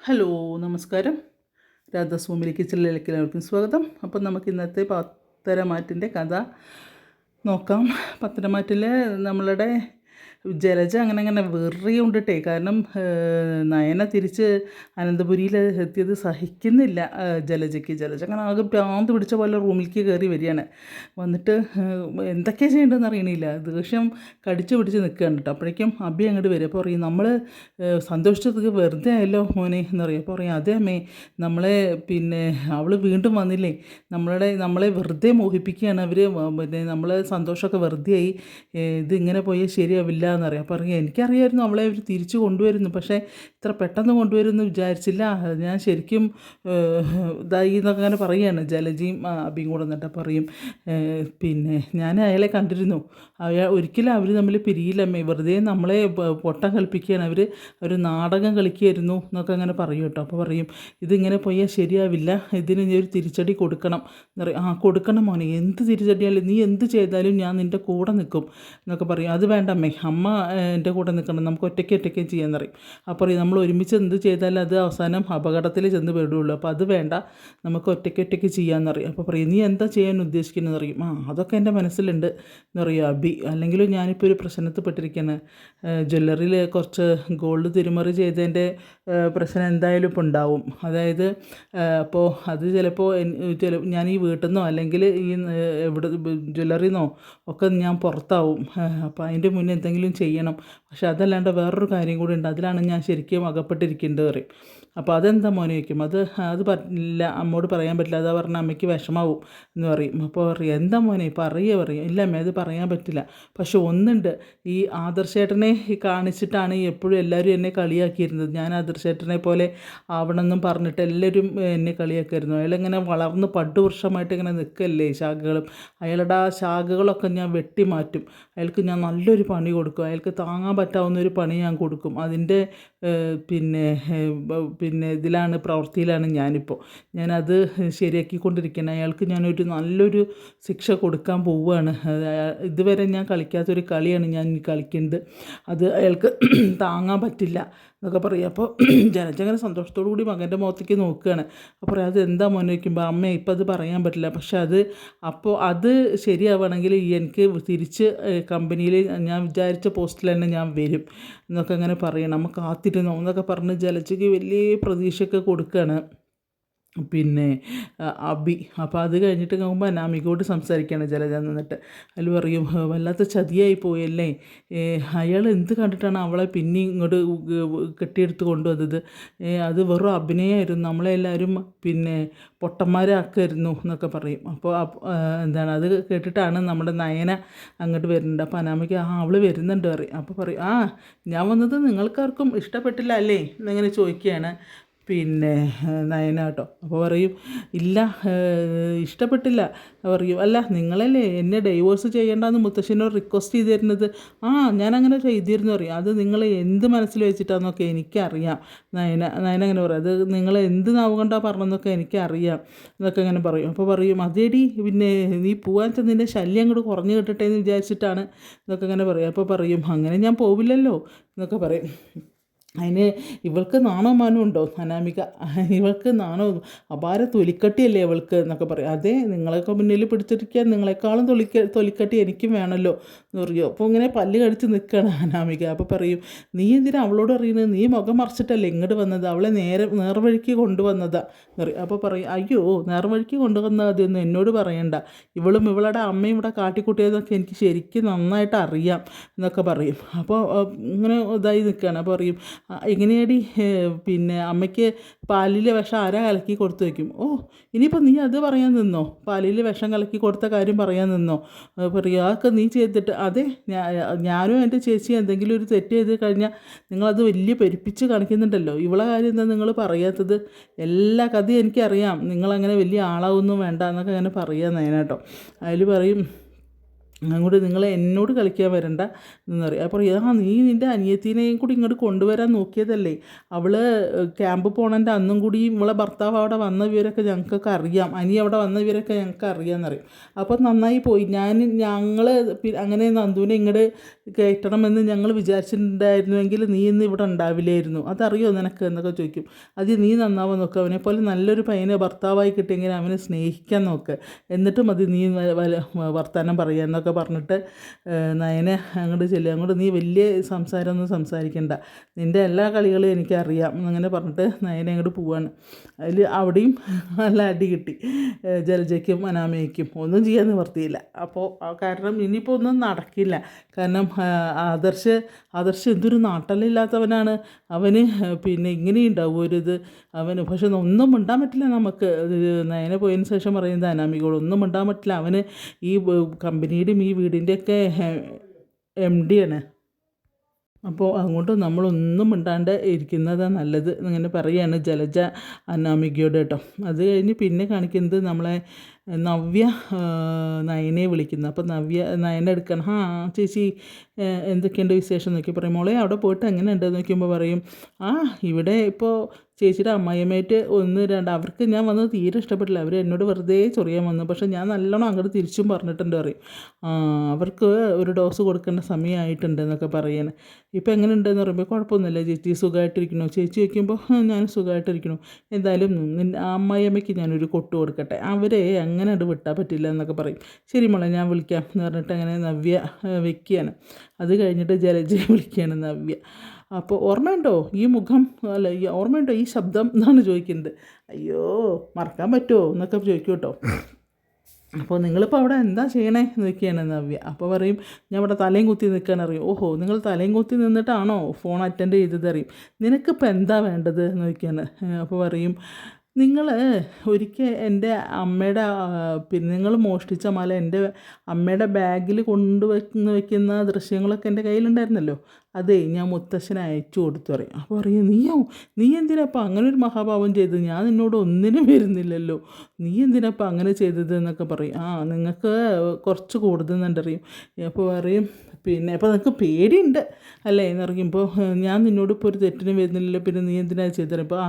Hello നമസ്കാരം. രാധാസ്വാമിലി കിച്ചണിലേക്ക് എല്ലാവർക്കും സ്വാഗതം. അപ്പം നമുക്ക് ഇന്നത്തെ പത്തരമാറ്റിന്റെ കഥ നോക്കാം. പത്തരമാറ്റിൽ നമ്മളുടെ ജലജ അങ്ങനെ അങ്ങനെ വെറിയുണ്ടിട്ടേ കാരണം നയന തിരിച്ച് അനന്തപുരിയിൽ എത്തിയത് സഹിക്കുന്നില്ല ജലജയ്ക്ക്. ജലജ അങ്ങനെ ആകെ പ്രാന്ത് പിടിച്ച പോലെ റൂമിലേക്ക് കയറി വരികയാണ്. വന്നിട്ട് എന്തൊക്കെയാണ് ചെയ്യേണ്ടതെന്ന് അറിയണില്ല. ദേഷ്യം കടിച്ചു പിടിച്ച് നിൽക്കുകയാണ് കേട്ടോ. അപ്പോഴേക്കും അബി അങ്ങോട്ട് വരും. അപ്പോൾ പറയും നമ്മൾ സന്തോഷിച്ചത് വെറുതെ ആയല്ലോ മോനെ എന്ന് പറയും. അപ്പോൾ പറയും അതേ അമ്മേ നമ്മളെ പിന്നെ അവൾ വീണ്ടും വന്നില്ലേ? നമ്മളുടെ നമ്മളെ വെറുതെ മോഹിപ്പിക്കുകയാണ് അവർ പിന്നെ നമ്മളെ സന്തോഷമൊക്കെ വെറുതെയായി. ഇതിങ്ങനെ പോയാൽ ശരിയാവില്ല. എന്നറിയാം അപ്പോൾ പറയും എനിക്കറിയായിരുന്നു അവളെ അവർ തിരിച്ചു കൊണ്ടുവരുന്നു. പക്ഷേ ഇത്ര പെട്ടെന്ന് കൊണ്ടുവരുമെന്ന് വിചാരിച്ചില്ല. ഞാൻ ശരിക്കും ഇതായി എന്നൊക്കെ അങ്ങനെ പറയുകയാണ്. ജലജിയും അബിയും കൂടെ എന്നിട്ട് പറയും പിന്നെ ഞാൻ അയാളെ കണ്ടിരുന്നു. അയാൾ ഒരിക്കലും അവർ തമ്മിൽ പിരിയില്ലമ്മേ വെറുതെ നമ്മളെ പൊട്ടം കളിപ്പിക്കുകയാണ്. അവർ ഒരു നാടകം കളിക്കുകയായിരുന്നു എന്നൊക്കെ അങ്ങനെ പറയും കേട്ടോ. അപ്പോൾ പറയും ഇതിങ്ങനെ പോയാൽ ശരിയാവില്ല. ഇതിന് ഒരു തിരിച്ചടി കൊടുക്കണം. എന്ന് പറയും. ആ കൊടുക്കണം മോനെ. എന്ത് തിരിച്ചടിയാലും നീ എന്ത് ചെയ്താലും ഞാൻ നിന്റെ കൂടെ നിൽക്കും. എന്നൊക്കെ പറയും. അത് വേണ്ട അമ്മേ അമ്മ എന്റെ കൂടെ നിൽക്കണം. നമുക്ക് ഒറ്റയ്ക്ക് ഒറ്റയ്ക്ക് ചെയ്യാൻ അറിയും അപ്പോൾ നമ്മൾ ഒരുമിച്ച് എന്ത് ചെയ്താലും അത് അവസാനം അപകടത്തിൽ ചെന്ന് പെടുള്ളൂ. അപ്പോൾ അത് വേണ്ട. നമുക്ക് ഒറ്റയ്ക്ക് ഒറ്റയ്ക്ക് ചെയ്യാമെന്ന് പറയും. അപ്പോൾ പറയും നീ എന്താ ചെയ്യാൻ ഉദ്ദേശിക്കുന്നത്? അറിയും ആ അതൊക്കെ എന്റെ മനസ്സിലുണ്ട്. എന്ന് പറയും അബി അല്ലെങ്കിലും ഞാനിപ്പോൾ ഒരു പ്രശ്നത്തിൽ പെട്ടിരിക്കുകയാണ്. ജ്വല്ലറിയിൽ കുറച്ച് ഗോൾഡ് തിരിമറി ചെയ്തതിന്റെ പ്രശ്നം എന്തായാലും ഇപ്പോൾ ഉണ്ടാവും. അതായത് അപ്പോൾ അത് ചിലപ്പോൾ ചില ഞാൻ ഈ വീട്ടിൽ നിന്നോ അല്ലെങ്കിൽ ഈ എവിടെ ജ്വല്ലറിന്നോ ഒക്കെ ഞാൻ പുറത്താവും. അപ്പോൾ അതിന്റെ മുന്നേ എന്തെങ്കിലും ചെയ്യണം. പക്ഷെ അതല്ലാണ്ട് വേറൊരു കാര്യം കൂടി ഉണ്ട്. അതിലാണ് ഞാൻ ശരിക്കും അകപ്പെട്ടിരിക്കേണ്ടത് പറയും. അപ്പോൾ അതെന്താ മോനെ വയ്ക്കും അത് അത് പറ്റില്ല അമ്മോട് പറയാൻ പറ്റില്ല. അതാ പറഞ്ഞാൽ അമ്മയ്ക്ക് വിഷമാവും എന്ന് പറയും. അപ്പോൾ പറയും എന്താ മോനെ? പറയുക പറയും. ഇല്ല അമ്മ അത് പറയാൻ പറ്റില്ല. പക്ഷെ ഒന്നുണ്ട്. ഈ ആദർശേട്ടനെ കാണിച്ചിട്ടാണ് എപ്പോഴും എല്ലാവരും എന്നെ കളിയാക്കിയിരുന്നത്. ഞാൻ ആദർശേട്ടനെ പോലെ ആവണമെന്നും പറഞ്ഞിട്ട് എല്ലാവരും എന്നെ കളിയാക്കിയിരുന്നു. അയാളിങ്ങനെ വളർന്ന് വർഷമായിട്ട് ഇങ്ങനെ നിൽക്കല്ലേ ശാഖകളും? അയാളുടെ ആ ശാഖകളൊക്കെ ഞാൻ വെട്ടി മാറ്റും അയാൾക്ക് ഞാൻ നല്ലൊരു പണി കൊടുക്കും. അയാൾക്ക് താങ്ങാൻ പറ്റാവുന്ന ഒരു പണി ഞാൻ കൊടുക്കും. അതിന്റെ പിന്നെ പിന്നെ ഇതിലാണ് പ്രവൃത്തിയിലാണ് ഞാനിപ്പോൾ ഞാനത് ശരിയാക്കിക്കൊണ്ടിരിക്കുന്നത് അയാൾക്ക് ഞാനൊരു നല്ലൊരു ശിക്ഷ കൊടുക്കാൻ പോവുകയാണ്. ഇതുവരെ ഞാൻ കളിക്കാത്തൊരു കളിയാണ് ഞാൻ കളിക്കുന്നത്. അത് അയാൾക്ക് താങ്ങാൻ പറ്റില്ല എന്നൊക്കെ പറയും. അപ്പോൾ ജനജങ്ങനെ സന്തോഷത്തോടു കൂടി മകന്റെ മുഖത്തേക്ക് നോക്കുകയാണ്. അപ്പോൾ അത് എന്താ മോനെ? വയ്ക്കുമ്പോൾ അമ്മ ഇപ്പം അത് പറയാൻ പറ്റില്ല. പക്ഷെ അത് അപ്പോൾ അത് ശരിയാവുകയാണെങ്കിൽ എനിക്ക് തിരിച്ച് കമ്പനിയിൽ ഞാൻ വിചാരിച്ച പോസ്റ്റിൽ തന്നെ ഞാൻ വരും എന്നൊക്കെ അങ്ങനെ പറയണം. കാത്തിരുന്നു? എന്നൊക്കെ പറഞ്ഞ് ജലജയ്ക്ക് വലിയ പ്രതീക്ഷയൊക്കെ കൊടുക്കുകയാണ് പിന്നെ അബി. അപ്പോൾ അത് കഴിഞ്ഞിട്ട് നോക്കുമ്പോൾ അനാമികയോട് സംസാരിക്കുകയാണ് ജലജ നിന്നിട്ട് അതിൽ പറയും വല്ലാത്ത ചതിയായി പോയല്ലേ? അയാൾ എന്ത് കണ്ടിട്ടാണ് അവളെ പിന്നെ ഇങ്ങോട്ട് കെട്ടിയെടുത്ത് കൊണ്ടുവന്നത്? അത് വെറും അഭിനയമായിരുന്നു നമ്മളെല്ലാവരും പിന്നെ പൊട്ടന്മാരാക്കായിരുന്നു എന്നൊക്കെ പറയും. അപ്പോൾ എന്താണ് അത് കേട്ടിട്ടാണ് നമ്മുടെ നയന അങ്ങോട്ട് വരുന്നുണ്ട് അപ്പോൾ അനാമിക ആ അവൾ വരുന്നുണ്ട് പറയും. അപ്പോൾ പറയും ആ ഞാൻ വന്നത് നിങ്ങൾക്കാർക്കും ഇഷ്ടപ്പെട്ടില്ല അല്ലേ? എന്നിങ്ങനെ ചോദിക്കുകയാണ്. പിന്നെ നയന കേട്ടോ. അപ്പോൾ പറയും ഇല്ല ഇഷ്ടപ്പെട്ടില്ല. പറയും അല്ല നിങ്ങളല്ലേ എന്നെ ഡൈവോഴ്സ് ചെയ്യേണ്ടെന്ന് മുത്തശ്ശനോട് റിക്വസ്റ്റ് ചെയ്തിരുന്നത്? ആ ഞാൻ അങ്ങനെ ചെയ്തിരുന്നു പറയും. അത് നിങ്ങൾ എന്ത് മനസ്സിൽ വെച്ചിട്ടാണെന്നൊക്കെ എനിക്കറിയാം. നയന നയന അങ്ങനെ പറയും. അത് നിങ്ങൾ എന്ത് നാവ് കൊണ്ടാണ് പറഞ്ഞതെന്നൊക്കെ എനിക്കറിയാം എന്നൊക്കെ അങ്ങനെ പറയും. അപ്പോൾ പറയും അതേടി പിന്നെ നീ പോകാൻ ചെന്നതിന്റെ ശല്യം അങ്ങോട്ട് കുറഞ്ഞു കിട്ടട്ടെ എന്ന് വിചാരിച്ചിട്ടാണ് എന്നൊക്കെ അങ്ങനെ പറയും. അപ്പോൾ പറയും അങ്ങനെ ഞാൻ പോവില്ലല്ലോ എന്നൊക്കെ പറയും. അതിന് ഇവൾക്ക് നാണോ മാനോ ഉണ്ടോ? അനാമിക. ഇവൾക്ക് നാണോ അപാര തൊലിക്കട്ടിയല്ലേ ഇവൾക്ക് എന്നൊക്കെ പറയും. അതെ നിങ്ങളൊക്കെ മുന്നിൽ പിടിച്ചിരിക്കാൻ നിങ്ങളെക്കാളും തൊലിക്ക തൊലിക്കട്ടി എനിക്കും വേണമല്ലോ എന്ന് പറയും. അപ്പോൾ ഇങ്ങനെ പല്ല് കടിച്ച് നിൽക്കുകയാണ് അനാമിക. അപ്പോൾ പറയും നീ എന്തിനാ അവളോട് അറിയുന്നത് നീ മുഖം മറിച്ചിട്ടല്ലേ ഇങ്ങോട്ട് വന്നത്? അവളെ നേരെ നേർവഴിക്ക് കൊണ്ടുവന്നതാ. എന്ന് പറയും. അപ്പോൾ പറയും അയ്യോ നേർവഴിക്ക് കൊണ്ടുവന്നാൽ അതൊന്നും എന്നോട് പറയണ്ട. ഇവളും ഇവളുടെ അമ്മയും ഇവിടെ കാട്ടിക്കൂട്ടിയതൊക്കെ എനിക്ക് ശരിക്കും നന്നായിട്ട് അറിയാം എന്നൊക്കെ പറയും. അപ്പോൾ ഇങ്ങനെ ഇതായി നിൽക്കുകയാണ്. അപ്പോൾ പറയും "ആ, എങ്ങനെയാടി? പിന്നെ അമ്മയ്ക്ക് പാലിലെ വിഷം ആരാ കലക്കി കൊടുത്തു വയ്ക്കും? ഓ ഇനിയിപ്പോൾ നീ അത് പറയാൻ നിന്നോ? പാലിൽ വിഷം കലക്കി കൊടുത്ത കാര്യം പറയാൻ നിന്നോ? അതൊക്കെ നീ ചെയ്തിട്ട് അതെ ഞാനും എന്റെ ചേച്ചി എന്തെങ്കിലും ഒരു തെറ്റ് ചെയ്ത് കഴിഞ്ഞാൽ നിങ്ങളത് വലിയ പെരുപ്പിച്ച് കാണിക്കുന്നുണ്ടല്ലോ. ഇവളെ കാര്യം എന്താ നിങ്ങൾ പറയാത്തത്? എല്ലാ കഥയും എനിക്കറിയാം. നിങ്ങളങ്ങനെ വലിയ ആളാവൊന്നും വേണ്ട എന്നൊക്കെ അങ്ങനെ പറയാൻ നേനാട്ടോ അതിൽ പറയും അങ്ങോട്ട് നിങ്ങൾ എന്നോട് കളിക്കാൻ വരണ്ട എന്ന് പറയും. അപ്പോൾ ആ നീ നിന്റെ അനിയത്തിനെയും കൂടി ഇങ്ങോട്ട് കൊണ്ടുവരാൻ നോക്കിയതല്ലേ? അവൾ ക്യാമ്പ് പോണന്റെ അന്നും കൂടി ഇവളെ ഭർത്താവ് അവിടെ വന്ന വിവരമൊക്കെ ഞങ്ങൾക്കൊക്കെ അറിയാം. അനി അവിടെ വന്ന വിവരമൊക്കെ ഞങ്ങൾക്ക് അറിയാമെന്നറിയും അപ്പോൾ നന്നായി പോയി. ഞാൻ ഞങ്ങൾ അങ്ങനെ നന്ദുവിനെ ഇങ്ങോട്ട് കയറ്റണമെന്ന് ഞങ്ങൾ വിചാരിച്ചിട്ടുണ്ടായിരുന്നുവെങ്കിൽ നീ ഇന്ന് ഇവിടെ ഉണ്ടാവില്ലായിരുന്നു. അതറിയോ നിനക്ക്? എന്നൊക്കെ ചോദിക്കും. അത് നീ നന്നാവാൻ നോക്കുക അവനെ പോലെ നല്ലൊരു പയ്യനെ ഭർത്താവായി കിട്ടിയെങ്കിൽ അവനെ സ്നേഹിക്കാൻ നോക്ക്. എന്നിട്ടും അത് നീ വർത്താനം പറയുക എന്നൊക്കെ പറഞ്ഞിട്ട് നയനെ അങ്ങോട്ട് ചെല്ലുക അങ്ങോട്ട് നീ വലിയ സംസാരമൊന്നും സംസാരിക്കണ്ട. നിന്റെ എല്ലാ കളികളും എനിക്കറിയാം അങ്ങനെ പറഞ്ഞിട്ട് നയനെ അങ്ങോട്ട് പോവാണ്. അതിൽ അവിടെയും നല്ല അടി കിട്ടി. ജലജയ്ക്കും അനാമയ്ക്കും. ഒന്നും ചെയ്യാൻ നിവർത്തിയില്ല. അപ്പോൾ കാരണം ഇനിയിപ്പോൾ ഒന്നും നടക്കില്ല. കാരണം ആദർശ് ആദർശ് എന്തൊരു നാട്ടലില്ലാത്തവനാണ്. അവന് പിന്നെ ഇങ്ങനെ ഉണ്ടാവും ഒരു ഇത് അവന് പക്ഷെ ഒന്നും മിണ്ടാൻ പറ്റില്ല നമുക്ക്. നയനെ പോയതിന് ശേഷം പറയുന്നത് അനാമികളൊന്നും ഒന്നും പറ്റില്ല. അവന് ഈ വ- കമ്പനിയുടെയും ഈ വീടിന്റെയൊക്കെ എം ആണ്. അപ്പോൾ അങ്ങോട്ട് നമ്മളൊന്നും മിണ്ടാണ്ട് ഇരിക്കുന്നതാണ് നല്ലത് ഇങ്ങനെ പറയുകയാണ് ജലജ അനാമികയോട് കേട്ടോ. അത് കഴിഞ്ഞ് പിന്നെ കാണിക്കുന്നത് നമ്മളെ നവ്യ നയനെ വിളിക്കുന്നത്. അപ്പോൾ നവ്യ നയനെ എടുക്കണം. ആ ചേച്ചി എന്തൊക്കെയുണ്ട് വിശേഷം നോക്കി പറയും. മോളെ അവിടെ പോയിട്ട് എങ്ങനെ ഉണ്ടെന്ന് നോക്കിയുമ്പോൾ പറയും. ആ ഇവിടെ ഇപ്പോൾ ചേച്ചിയുടെ അമ്മായിയമ്മയായിട്ട് ഒന്ന് രണ്ട് അവർക്ക് ഞാൻ വന്നത് തീരെ ഇഷ്ടപ്പെട്ടില്ല. അവർ എന്നോട് വെറുതെ ചൊറിയാൻ വന്നു. പക്ഷേ ഞാൻ നല്ലോണം അങ്ങോട്ട് തിരിച്ചും പറഞ്ഞിട്ടുണ്ട് പറയും. അവർക്ക് ഒരു ഡോസ് കൊടുക്കേണ്ട സമയമായിട്ടുണ്ട് എന്നൊക്കെ പറയുന്നത് ഇപ്പോൾ എങ്ങനെ ഉണ്ടെന്ന് പറയുമ്പോൾ കുഴപ്പമൊന്നുമില്ല. ചേച്ചി സുഖമായിട്ടിരിക്കണോ ചേച്ചി വയ്ക്കുമ്പോൾ ഞാൻ സുഖമായിട്ടിരിക്കണോ എന്തായാലും അമ്മായിയമ്മയ്ക്ക് ഞാനൊരു കൊട്ട് കൊടുക്കട്ടെ. അവരെ അങ്ങനെ അത് വിട്ടാൽ പറ്റില്ല എന്നൊക്കെ പറയും. ശരി മോളെ ഞാൻ വിളിക്കാം എന്ന് പറഞ്ഞിട്ട് അങ്ങനെ നവ്യ വെക്കുകയാണ്. അത് കഴിഞ്ഞിട്ട് ജലജയെ വിളിക്കുകയാണ് നവ്യ. അപ്പോൾ ഓർമ്മയുണ്ടോ ഈ മുഖം അല്ല ഈ ഓർമ്മയുണ്ടോ ഈ ശബ്ദം എന്നാണ് ചോദിക്കുന്നത്. അയ്യോ മറക്കാൻ പറ്റുമോ എന്നൊക്കെ ചോദിക്കും കേട്ടോ. അപ്പോൾ നിങ്ങളിപ്പോൾ അവിടെ എന്താ ചെയ്യണേ നോക്കിയാണ് നവ്യ. അപ്പോൾ പറയും ഞാൻ ഇവിടെ തലയും കുത്തി നിൽക്കാൻ അറിയും ഓഹോ നിങ്ങൾ തലയും കുത്തി നിന്നിട്ടാണോ ഫോൺ അറ്റൻഡ് ചെയ്തത്? അറിയും നിനക്കിപ്പോൾ എന്താ വേണ്ടത്? നോക്കിയാണ് അപ്പോൾ പറയും നിങ്ങൾ ഒരിക്കൽ എന്റെ അമ്മയുടെ പിന്നെ നിങ്ങൾ മോഷ്ടിച്ച മാല എന്റെ അമ്മയുടെ ബാഗിൽ കൊണ്ടുവെക്കുന്ന വെക്കുന്ന ദൃശ്യങ്ങളൊക്കെ എന്റെ കയ്യിലുണ്ടായിരുന്നല്ലോ. അതേ ഞാൻ മുത്തശ്ശൻ അയച്ചു കൊടുത്തു പറയും. അപ്പോൾ പറയും നീയോ? നീ എന്തിനപ്പോൾ അങ്ങനെ ഒരു മഹാഭാവം ചെയ്തത്? ഞാൻ നിന്നോട് ഒന്നിനും വരുന്നില്ലല്ലോ. നീ എന്തിനപ്പോൾ അങ്ങനെ ചെയ്തത്? എന്നൊക്കെ പറയും. ആ നിങ്ങൾക്ക് കുറച്ച് കൂടുതലുണ്ടറിയും അപ്പോൾ പറയും പിന്നെ അപ്പോൾ നിങ്ങൾക്ക് പേടിയുണ്ട് അല്ലേ എന്ന് പറയുമ്പോൾ ഞാൻ നിന്നോട് ഇപ്പോൾ ഒരു തെറ്റിനും വരുന്നില്ലല്ലോ. പിന്നെ നീ എന്തിനാ ചെയ്തത്? അപ്പോൾ ആ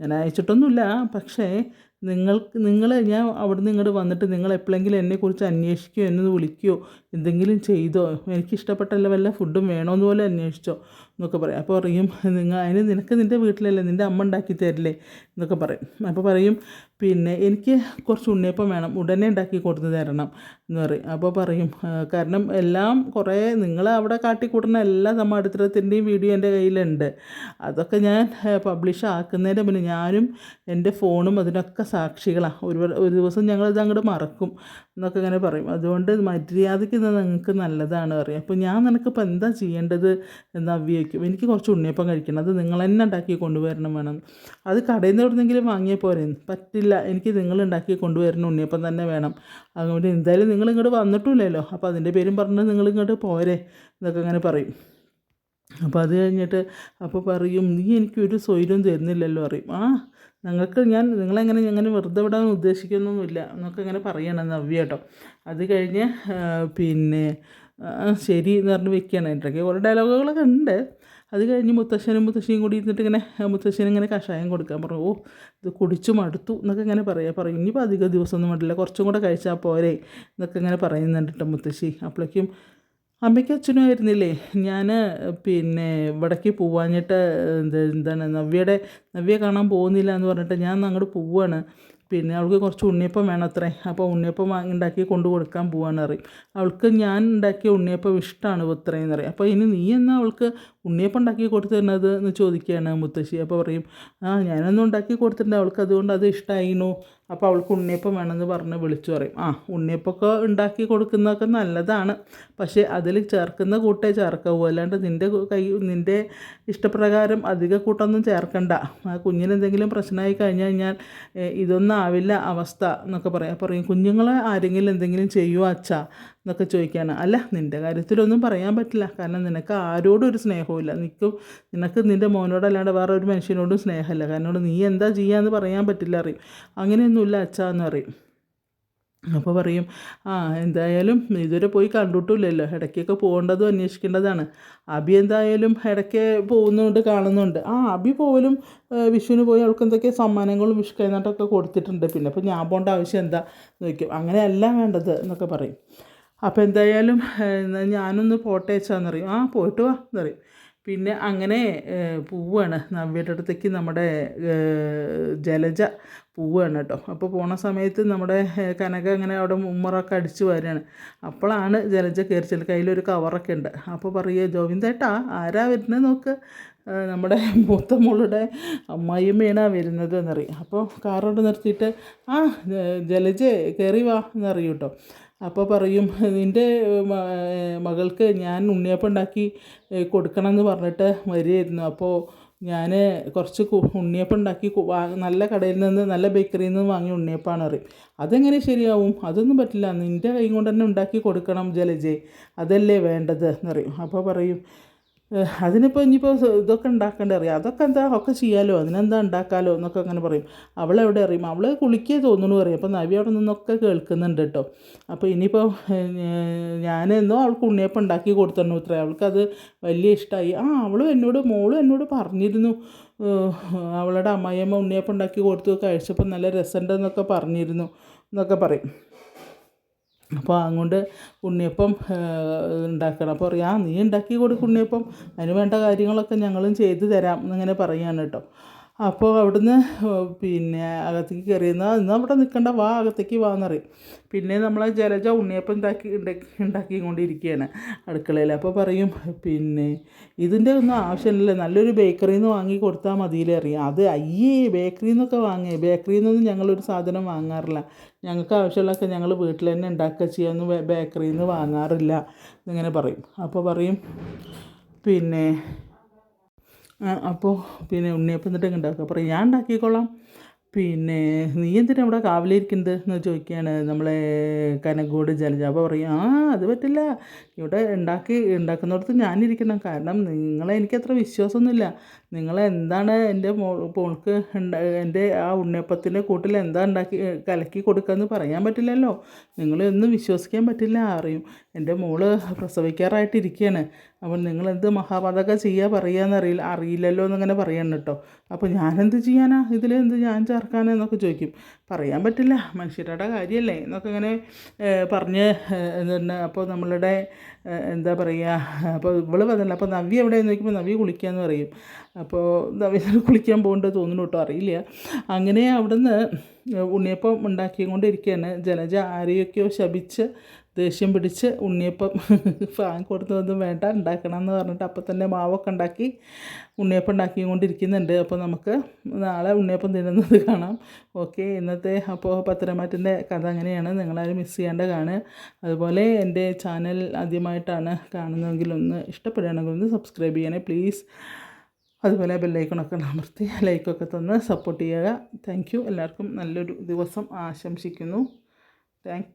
ഞാൻ അയച്ചിട്ടൊന്നുമില്ല. പക്ഷേ നിങ്ങൾക്ക് നിങ്ങൾ ഞാൻ അവിടുന്ന് ഇങ്ങോട്ട് വന്നിട്ട് നിങ്ങൾ എപ്പോഴെങ്കിലും എന്നെക്കുറിച്ച് അന്വേഷിക്കുകയോ എന്നെ വിളിക്കുകയോ എന്തെങ്കിലും ചെയ്തോ? എനിക്ക് ഇഷ്ടപ്പെട്ടല്ല വല്ല ഫുഡും വേണമെന്ന് പോലെ അന്വേഷിച്ചോ. എന്നൊക്കെ പറയും. അപ്പോൾ പറയും നിങ്ങൾ അതിന് നിനക്ക് നിന്റെ വീട്ടിലല്ലേ നിന്റെ അമ്മ ഉണ്ടാക്കി തരില്ലേ? എന്നൊക്കെ പറയും. അപ്പോൾ പറയും പിന്നെ എനിക്ക് കുറച്ച് ഉണ്ണിയപ്പം വേണം ഉടനെ ഉണ്ടാക്കി കൊടുത്തു തരണം എന്ന് പറയും. അപ്പോൾ പറയും കാരണം എല്ലാം കുറേ നിങ്ങൾ അവിടെ കാട്ടിക്കൂട്ടുന്ന എല്ലാ സമ്മാടിത്തരത്തിന്റെയും വീഡിയോ എന്റെ കയ്യിലുണ്ട്. അതൊക്കെ ഞാൻ പബ്ലിഷ് ആക്കുന്നതിന്റെ മുന്നേ ഞാനും എന്റെ ഫോണും അതിനൊക്കെ സാക്ഷികളാണ് ഒരു ഒരു ദിവസം ഞങ്ങളിത് അങ്ങോട്ട് മറക്കും എന്നൊക്കെ ഇങ്ങനെ പറയും. അതുകൊണ്ട് മര്യാദയ്ക്ക് നിങ്ങൾക്ക് നല്ലതാണ് പറയും. അപ്പോൾ ഞാൻ നിനക്കിപ്പോൾ എന്താ ചെയ്യേണ്ടത് എന്ന് അവ്യയ്ക്കും എനിക്ക് കുറച്ച് ഉണ്ണിയപ്പം കഴിക്കണം. അത് നിങ്ങൾ തന്നെ ഉണ്ടാക്കി കൊണ്ടുവരണം വേണം. അത് കടയിൽ നിന്ന് എവിടെന്നെങ്കിലും വാങ്ങിയാൽ പോരെ. പറ്റില്ല. എനിക്ക് നിങ്ങൾ ഉണ്ടാക്കി കൊണ്ടുവരുന്ന ഉണ്ണിയപ്പം തന്നെ വേണം. അതുകൊണ്ട് എന്തായാലും നിങ്ങൾ ഇങ്ങോട്ട് വന്നിട്ടില്ലല്ലോ അപ്പോൾ അതിന്റെ പേരും പറഞ്ഞ് നിങ്ങൾ ഇങ്ങോട്ട് പോരെ എന്നൊക്കെ അങ്ങനെ പറയും. അപ്പോൾ അത് കഴിഞ്ഞിട്ട് അപ്പോൾ പറയും നീ എനിക്കൊരു സ്വൈര്യം തരുന്നില്ലല്ലോ അറിയും ആ ഞങ്ങൾക്ക് ഞാൻ നിങ്ങളെങ്ങനെ അങ്ങനെ വെറുതെ വിടാൻ ഉദ്ദേശിക്കുന്നൊന്നുമില്ല എന്നൊക്കെ ഇങ്ങനെ പറയണം നവ്യ കേട്ടോ. അത് കഴിഞ്ഞ് പിന്നെ ശരി എന്ന് പറഞ്ഞ് വെക്കുകയാണ് എന്റെ കുറേ ഡയലോഗുകളൊക്കെ ഉണ്ട്. അത് കഴിഞ്ഞ് മുത്തശ്ശനും മുത്തശ്ശിയും കൂടി ഇരുന്നിട്ട് ഇങ്ങനെ മുത്തശ്ശൻ ഇങ്ങനെ കഷായം കൊടുക്കാൻ പറഞ്ഞു. ഓ ഇത് കുടിച്ചു മടുത്തു എന്നൊക്കെ ഇങ്ങനെ പറയാം. പറയും ഇനിയിപ്പോൾ അധികം ദിവസമൊന്നും വേണ്ടില്ല കുറച്ചും കൂടെ കഴിച്ചാൽ പോരെ എന്നൊക്കെ ഇങ്ങനെ പറയുന്നുണ്ട് മുത്തശ്ശി. അപ്പോഴേക്കും അമ്മയ്ക്കും അച്ഛനും ആയിരുന്നില്ലേ? ഞാൻ പിന്നെ ഇവിടേക്ക് പോവാഞ്ഞിട്ട് എന്ത് എന്താണ് നവ്യയുടെ നവ്യ കാണാൻ പോകുന്നില്ല എന്ന് പറഞ്ഞിട്ട് ഞാൻ അങ്ങോട്ട് പോവാണ്. പിന്നെ അവൾക്ക് കുറച്ച് ഉണ്ണിയപ്പം വേണം അത്രേ. അപ്പോൾ ഉണ്ണിയപ്പം ഉണ്ടാക്കി കൊണ്ടു കൊടുക്കാൻ പോവാന്ന് അറിയും അവൾക്ക് ഞാൻ ഉണ്ടാക്കിയ ഉണ്ണിയപ്പം ഇഷ്ടമാണ് ഇത്രയെന്ന് അറിയാം അപ്പോൾ ഇനി നീ എന്നാ അവൾക്ക് ഉണ്ണിയപ്പം ഉണ്ടാക്കി കൊടുത്തു തരുന്നത് എന്ന് ചോദിക്കുകയാണ് മുത്തശ്ശി. അപ്പോൾ പറയും ആ ഞാനൊന്നും ഉണ്ടാക്കി കൊടുത്തിട്ടുണ്ട് അവൾക്ക് അതുകൊണ്ട് അത് ഇഷ്ടമായിരുന്നു അപ്പോൾ അവൾക്ക് ഉണ്ണിയപ്പം വേണമെന്ന് പറഞ്ഞ് വിളിച്ചു പറയും. ആ ഉണ്ണിയപ്പമൊക്കെ ഉണ്ടാക്കി കൊടുക്കുന്നതൊക്കെ നല്ലതാണ്. പക്ഷേ അതിൽ ചേർക്കുന്ന കൂട്ടേ ചേർക്കാവൂ. അല്ലാണ്ട് നിന്റെ കൈ നിന്റെ ഇഷ്ടപ്രകാരം അധിക കൂട്ടൊന്നും ചേർക്കണ്ട. ആ കുഞ്ഞിന് എന്തെങ്കിലും പ്രശ്നമായി കഴിഞ്ഞു കഴിഞ്ഞാൽ ഇതൊന്നും ആവില്ല അവസ്ഥ എന്നൊക്കെ പറയാം. പറയും കുഞ്ഞുങ്ങളെ ആരെങ്കിലും എന്തെങ്കിലും ചെയ്യുമോ അച്ഛാ? എന്നൊക്കെ ചോദിക്കുകയാണ് അല്ല നിന്റെ കാര്യത്തിലൊന്നും പറയാൻ പറ്റില്ല. കാരണം നിനക്ക് ആരോടും ഒരു സ്നേഹവുമില്ല. നിൽക്കും നിനക്ക് നിന്റെ മോനോടല്ലാണ്ട് വേറെ ഒരു മനുഷ്യനോടും സ്നേഹമില്ല. കാരണം നീ എന്താ ചെയ്യാന്ന് പറയാൻ പറ്റില്ല അറിയും. അങ്ങനെയൊന്നുമില്ല അച്ഛാന്ന് പറയും. അപ്പോൾ പറയും ആ എന്തായാലും ഇതുവരെ പോയി കണ്ടിട്ടില്ലല്ലോ. ഇടയ്ക്കൊക്കെ പോകേണ്ടതും അന്വേഷിക്കേണ്ടതാണ്. അബി എന്തായാലും ഇടയ്ക്ക് പോകുന്നുണ്ട് കാണുന്നുണ്ട്. ആ അബി പോലും വിഷുവിന് പോയി അവൾക്ക് എന്തൊക്കെ സമ്മാനങ്ങളും വിഷു കൈനാട്ടൊക്കെ കൊടുത്തിട്ടുണ്ട്. പിന്നെ അപ്പോൾ ഞാൻ പോകേണ്ട ആവശ്യം എന്താ? ചോദിക്കും. അങ്ങനെയല്ല വേണ്ടത് എന്നൊക്കെ പറയും. അപ്പോൾ എന്തായാലും ഞാനൊന്ന് പോട്ടെ വെച്ചാന്ന് പറയും ആ പോയിട്ട് വാ എന്ന് പറയും പിന്നെ അങ്ങനെ പോവുകയാണ് നവ്യയുടെ അടുത്തേക്ക് നമ്മുടെ ജലജ പോവുകയാണ് കേട്ടോ. അപ്പോൾ പോണ സമയത്ത് നമ്മുടെ കനക അങ്ങനെ അവിടെ ഉമ്മറൊക്കെ അടിച്ചു വരികയാണ് അപ്പോഴാണ് ജലജ കയറിച്ചത് കയ്യിലൊരു കവറൊക്കെ ഉണ്ട്. അപ്പോൾ പറയുക ജോവിന്ദേട്ടാ ആരാ വരുന്നത് നോക്ക്? നമ്മുടെ മൂത്ത മോളുടെ അമ്മായിയമ്മയാണ് വരുന്നത് എന്നറിയും. അപ്പോൾ കാറോട് നിർത്തിയിട്ട് ആ ജലജേ കയറി വാ എന്നറിയും കേട്ടോ. അപ്പോൾ പറയും നിന്റെ മകൾക്ക് ഞാൻ ഉണ്ണിയപ്പം ഉണ്ടാക്കി ഏഹ്, കൊടുക്കണം എന്ന് പറഞ്ഞിട്ട് വരികയായിരുന്നു. അപ്പോൾ ഞാൻ കുറച്ച് ഉണ്ണിയപ്പം ഉണ്ടാക്കി നല്ല കടയിൽ നിന്ന് നല്ല ബേക്കറിയിൽ നിന്ന് വാങ്ങിയ ഉണ്ണിയപ്പാണ് അറിയും അതെങ്ങനെ ശരിയാവും? അതൊന്നും പറ്റില്ല. നിന്റെ കൈ കൊണ്ട് തന്നെ ഉണ്ടാക്കി കൊടുക്കണം ജലജെ. അതല്ലേ വേണ്ടത്? എന്നറിയും അപ്പോൾ പറയും "ഏഹ്, അതിനിപ്പോൾ ഇനിയിപ്പോൾ ഇതൊക്കെ ഉണ്ടാക്കേണ്ട അറിയാം. അതൊക്കെ എന്താ ഒക്കെ ചെയ്യാലോ? അതിനെന്താ ഉണ്ടാക്കാലോ? എന്നൊക്കെ അങ്ങനെ പറയും. അവളെവിടെ അറിയും? അവൾ കുളിക്കേ തോന്നുന്നു പറയും. അപ്പോൾ നവി അവിടെ നിന്നൊക്കെ കേൾക്കുന്നുണ്ട് കേട്ടോ അപ്പോൾ ഇനിയിപ്പോൾ ഞാനെന്നോ അവൾക്ക് ഉണ്ണിയപ്പം ഉണ്ടാക്കി കൊടുത്തു ഇത്ര. അവൾക്കത് വലിയ ഇഷ്ടമായി ആ അവളും എന്നോട് മോളും എന്നോട് പറഞ്ഞിരുന്നു. അവളുടെ അമ്മായിയമ്മ ഉണ്ണിയപ്പം ഉണ്ടാക്കി കൊടുത്തു കഴിച്ചപ്പോൾ നല്ല രസമുണ്ടെന്നൊക്കെ പറഞ്ഞിരുന്നു. എന്നൊക്കെ പറയും. അപ്പോൾ അതുകൊണ്ട് ഉണ്ണിയപ്പം ഉണ്ടാക്കണം. അപ്പോൾ പറയാം "ആ, നീ ഉണ്ടാക്കി കൊടുക്കുന്നിയപ്പം അതിന് വേണ്ട കാര്യങ്ങളൊക്കെ ഞങ്ങളും ചെയ്തു തരാം എന്നിങ്ങനെ പറയുകയാണ് കേട്ടോ. അപ്പോൾ അവിടുന്ന് പിന്നെ അകത്തേക്ക് കയറിയെന്ന് ഇന്ന് അവിടെ നിൽക്കണ്ട വാ അകത്തേക്ക് വാ എന്നറിയും പിന്നെ നമ്മൾ ജലജ ഉണ്ണിയപ്പം ഉണ്ടാക്കി ഉണ്ടാക്കി കൊണ്ടിരിക്കുകയാണ് അടുക്കളയിൽ. അപ്പോൾ പറയും പിന്നെ ഇതിന്റെ ഒന്നും ആവശ്യമില്ല നല്ലൊരു ബേക്കറിയിൽ നിന്ന് വാങ്ങി കൊടുത്താൽ മതിയില്ലേ അറിയാം അത് അയ്യേ ബേക്കറിയിൽ നിന്നൊക്കെ വാങ്ങേ ബേക്കറിയിൽ നിന്നൊന്നും ഞങ്ങളൊരു സാധനം വാങ്ങാറില്ല. ഞങ്ങൾക്ക് ആവശ്യമുള്ളതൊക്കെ ഞങ്ങൾ വീട്ടിൽ തന്നെ ഉണ്ടാക്കുക ചെയ്യാമെന്ന് ബേക്കറിയിൽ നിന്ന് വാങ്ങാറില്ല എന്നിങ്ങനെ പറയും. അപ്പോൾ പറയും പിന്നെ അപ്പോൾ പിന്നെ ഉണ്ണിയപ്പം എന്നിട്ട് ഉണ്ടാക്കുക. പറയും ഞാൻ ഉണ്ടാക്കിക്കോളാം. പിന്നെ നീ എന്തിനാ ഇവിടെ കാവലിരിക്കുന്നത് എന്ന് ചോദിക്കുകയാണ് നമ്മളെ കനകോട് ജലജ. അപ്പോൾ പറയും ആ അത് പറ്റില്ല. ഇവിടെ ഉണ്ടാക്കി ഉണ്ടാക്കുന്നിടത്ത് ഞാനിരിക്കണം. കാരണം നിങ്ങളെ എനിക്കത്ര വിശ്വാസമൊന്നുമില്ല. നിങ്ങളെ എന്താണ് എന്റെ മോ മോൾക്ക് എന്റെ ആ ഉണ്ണിയപ്പത്തിന്റെ കൂട്ടിൽ എന്താ ഉണ്ടാക്കി കലക്കി കൊടുക്കുകയെന്ന് പറയാൻ പറ്റില്ലല്ലോ. നിങ്ങളെ ഒന്നും വിശ്വസിക്കാൻ പറ്റില്ല അറിയും എന്റെ മോൾ പ്രസവിക്കാറായിട്ടിരിക്കുകയാണ്. അപ്പോൾ നിങ്ങളെന്ത് മഹാപാതക ചെയ്യുക പറയാന്ന് അറിയില്ല അറിയില്ലല്ലോ എന്നിങ്ങനെ പറയണം കേട്ടോ. അപ്പോൾ ഞാനെന്ത് ചെയ്യാനാ? ഇതിൽ ഇതിലെന്ത് ഞാൻ ചേർക്കാനാ എന്നൊക്കെ ചോദിക്കും. പറയാൻ പറ്റില്ല മനുഷ്യരുടെ കാര്യമല്ലേ എന്നൊക്കെ ഇങ്ങനെ പറഞ്ഞ് എന്താണ് അപ്പോൾ നമ്മളുടെ എന്താ പറയുക അപ്പോൾ ഇവൾ പറഞ്ഞില്ല അപ്പോൾ നവ്യ എവിടെയെന്ന് ചോദിക്കുമ്പോൾ നവ്യ കുളിക്കാമെന്ന് പറയും. അപ്പോൾ നവ്യ കുളിക്കാൻ പോകേണ്ടത് തോന്നുന്നു കേട്ടോ അറിയില്ല. അങ്ങനെ അവിടുന്ന് ഉണ്ണിയപ്പം ഉണ്ടാക്കിക്കൊണ്ടിരിക്കുകയാണ് ജലജ ആരെയൊക്കെയോ ശപിച്ച് ദേഷ്യം പിടിച്ച് ഉണ്ണിയപ്പം ഫാൻ കൊടുത്തതൊന്നും വേണ്ട ഉണ്ടാക്കണം എന്ന് പറഞ്ഞിട്ട് അപ്പം തന്നെ മാവൊക്കെ ഉണ്ടാക്കി ഉണ്ണിയപ്പം ഉണ്ടാക്കി ഉണ്ടാക്കിക്കൊണ്ടിരിക്കുന്നുണ്ട് അപ്പോൾ നമുക്ക് നാളെ ഉണ്ണിയപ്പം തിന്നുന്നത് കാണാം. ഓക്കെ ഇന്നത്തെ അപ്പോൾ പത്തരമാറ്റിന്റെ കഥ അങ്ങനെയാണ്. നിങ്ങളാരും മിസ് ചെയ്യാണ്ട് കാണുക. അതുപോലെ എന്റെ ചാനൽ ആദ്യമായിട്ടാണ് കാണുന്നതെങ്കിൽ ഒന്ന് ഇഷ്ടപ്പെടുകയാണെങ്കിൽ ഒന്ന് സബ്സ്ക്രൈബ് ചെയ്യണേ പ്ലീസ് അതുപോലെ ബെല്ലൈക്കണൊക്കെ അമർത്തി ലൈക്കൊക്കെ തന്ന് സപ്പോർട്ട് ചെയ്യുക. താങ്ക് എല്ലാവർക്കും നല്ലൊരു ദിവസം ആശംസിക്കുന്നു. താങ്ക്